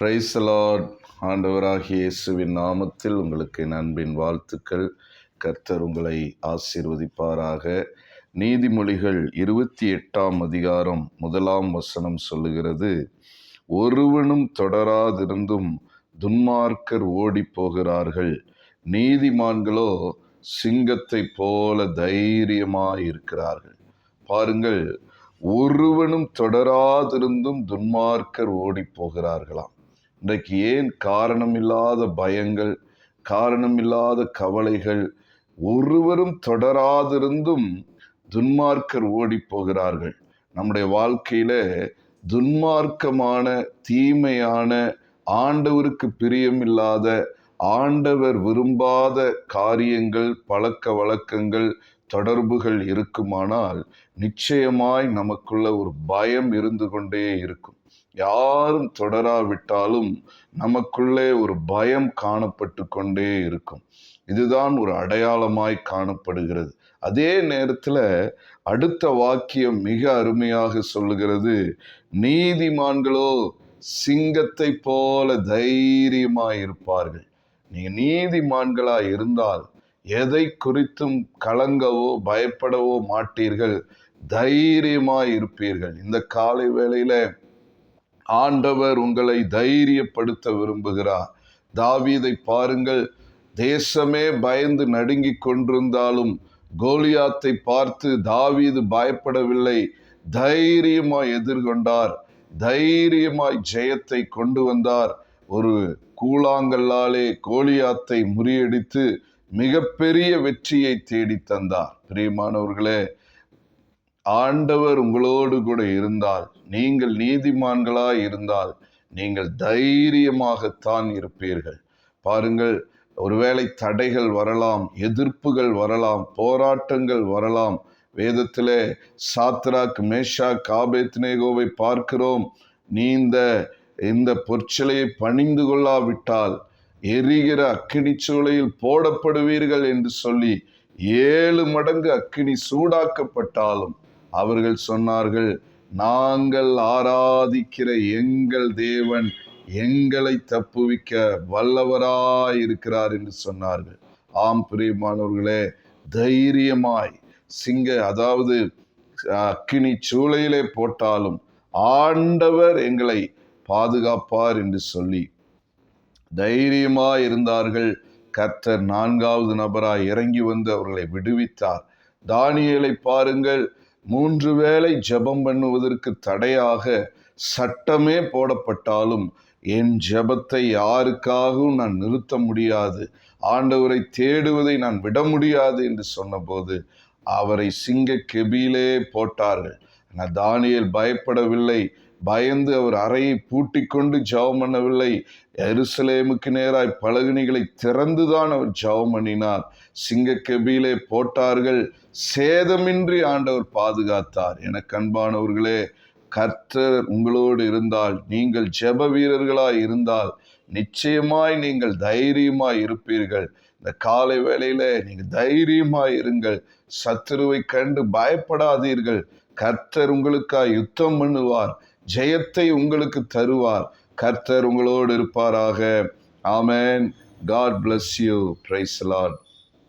பிரைசலாட் ஆண்டவராகிய இயேசுவின் நாமத்தில் உங்களுக்கு நண்பின் அன்பின் வாழ்த்துக்கள். கர்த்தர் உங்களை ஆசீர்வதிப்பாராக. நீதிமொழிகள் இருபத்தி எட்டாம் அதிகாரம் முதலாம் வசனம் சொல்லுகிறது. ஒருவனும் தொடராதிருந்தும் துன்மார்க்கர் ஓடி போகிறார்கள். நீதிமான்களோ சிங்கத்தை போல தைரியமாய் இருக்கிறார்கள் பாருங்கள் ஒருவனும் தொடராதிருந்தும் துன்மார்க்கர் ஓடிப் போகிறார்களாம். இன்றைக்கு ஏன் காரணமில்லாத பயங்கள் காரணமில்லாத கவலைகள் ஒருவரும் தொடராதிருந்தும் துன்மார்க்கர் ஓடிப் போகிறார்கள். நம்முடைய வாழ்க்கையில துன்மார்க்கமான தீமையான ஆண்டவருக்கு பிரியமில்லாத ஆண்டவர் விரும்பாத காரியங்கள் பழக்க வழக்கங்கள் தொடர்புகள் இருக்குமானால் நிச்சயமாய் நமக்குள்ள ஒரு பயம் இருந்து கொண்டே இருக்கும். யாரும் தொடராவிட்டாலும் நமக்குள்ளே ஒரு பயம் காணப்பட்டு கொண்டே இருக்கும். இதுதான் ஒரு அடையாளமாய் காணப்படுகிறது. அதே நேரத்தில் அடுத்த வாக்கியம் மிக அருமையாக சொல்லுகிறது நீதிமான்களோ சிங்கத்தை போல தைரியமாய் இருப்பார்கள். நீங்கள் நீதிமான்களாய் இருந்தால் எதை குறித்தும் கலங்கவோ பயப்படவோ மாட்டீர்கள். தைரியமாய் இருப்பீர்கள். இந்த காலை வேளையில் ஆண்டவர் உங்களை தைரியப்படுத்த விரும்புகிறார். தாவீதை பாருங்கள் தேசமே பயந்து நடுங்கிக் கொண்டிருந்தாலும் கோலியாத்தை பார்த்து தாவீது பயப்படவில்லை. தைரியமாய் எதிர்கொண்டார் தைரியமாய் ஜெயத்தை கொண்டு வந்தார். ஒரு கூழாங்கல்லாலே கோலியாத்தை முறியடித்து மிகப்பெரிய வெற்றியை தேடி தந்தார். பிரியமானவர்களே ஆண்டவர் உங்களோடு கூட இருந்தால் நீங்கள் நீதிமான்களாய் இருந்தால் நீங்கள் தைரியமாகத்தான் இருப்பீர்கள். பாருங்கள் ஒருவேளை தடைகள் வரலாம் எதிர்ப்புகள் வரலாம் போராட்டங்கள் வரலாம். வேதத்திலே சாத்ராக் மேஷா காபேத்னேகோவை பார்க்கிறோம். நீ இந்த இந்த பொற்சிலையை பணிந்து கொள்ளாவிட்டால் எரிகிற அக்கினி சூளையில் போடப்படுவீர்கள் என்று சொல்லி ஏழு மடங்கு அக்கினி சூடாக்கப்பட்டாலும் அவர்கள் சொன்னார்கள் நாங்கள் ஆராதிக்கிற எங்கள் தேவன் எங்களை தப்புவிக்க வல்லவராயிருக்கிறார் என்று சொன்னார்கள். ஆம் பிரியமானவர்களே தைரியமாய் சிங்க அதாவது அக்கினி சூளையிலே போட்டாலும் ஆண்டவர் எங்களை பாதுகாப்பார் என்று சொல்லி தைரியமாய் இருந்தார்கள். கர்த்தர் நான்காவது நபராய் இறங்கி வந்து அவர்களை விடுவித்தார். தானியலை பாருங்கள் மூன்று வேளை ஜெபம் பண்ணுவதற்கு தடையாக சட்டமே போடப்பட்டாலும் என் ஜெபத்தை யாருக்காகவும் நான் நிறுத்த முடியாது. ஆண்டவரை தேடுவதை நான் விட முடியாது என்று சொன்னபோது அவரை சிங்க கெபியிலே போட்டார்கள். ஆனால் தானியல் பயப்படவில்லை. பயந்து அவர் அறையை பூட்டி கொண்டு ஜெபம் பண்ணவில்லை. எருசலேமுக்கு நேராய் பலகணிகளை திறந்துதான் அவர் ஜெபம் பண்ணினார். சிங்க கெபியிலே போட்டார்கள். சேதமின்றி ஆண்டவர் பாதுகாத்தார். என கண்பானவர்களே கர்த்தர் உங்களோடு இருந்தால் நீங்கள் ஜெப வீரர்களாய் இருந்தால் நிச்சயமாய் நீங்கள் தைரியமாய் இருப்பீர்கள். இந்த காலை வேளையில நீங்கள் தைரியமாய் இருங்கள். சத்துருவை கண்டு பயப்படாதீர்கள். கர்த்தர் உங்களுக்காய் யுத்தம் பண்ணுவார். ஜெயத்தை உங்களுக்கு தருவார். கர்த்தர் உங்களோடு இருப்பாராக. ஆமேன். God bless you praise Lord